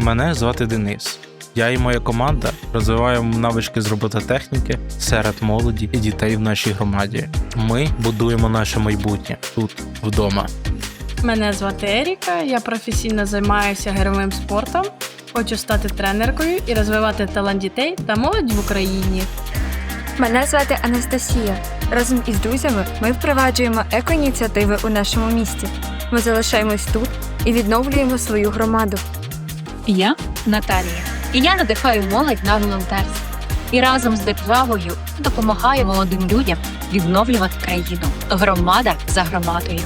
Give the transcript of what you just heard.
Мене звати Денис. Я і моя команда розвиваємо навички з робототехніки серед молоді і дітей в нашій громаді. Ми будуємо наше майбутнє тут, вдома. Мене звати Еріка, я професійно займаюся гировим спортом. Хочу стати тренеркою і розвивати талант дітей та молодь в Україні. Мене звати Анастасія. Разом із друзями ми впроваджуємо екоініціативи у нашому місті. Ми залишаємось тут і відновлюємо свою громаду. Я Наталія. І я надихаю молодь на волонтерство. І разом з державою допомагаю молодим людям відновлювати країну. Громада за громадою.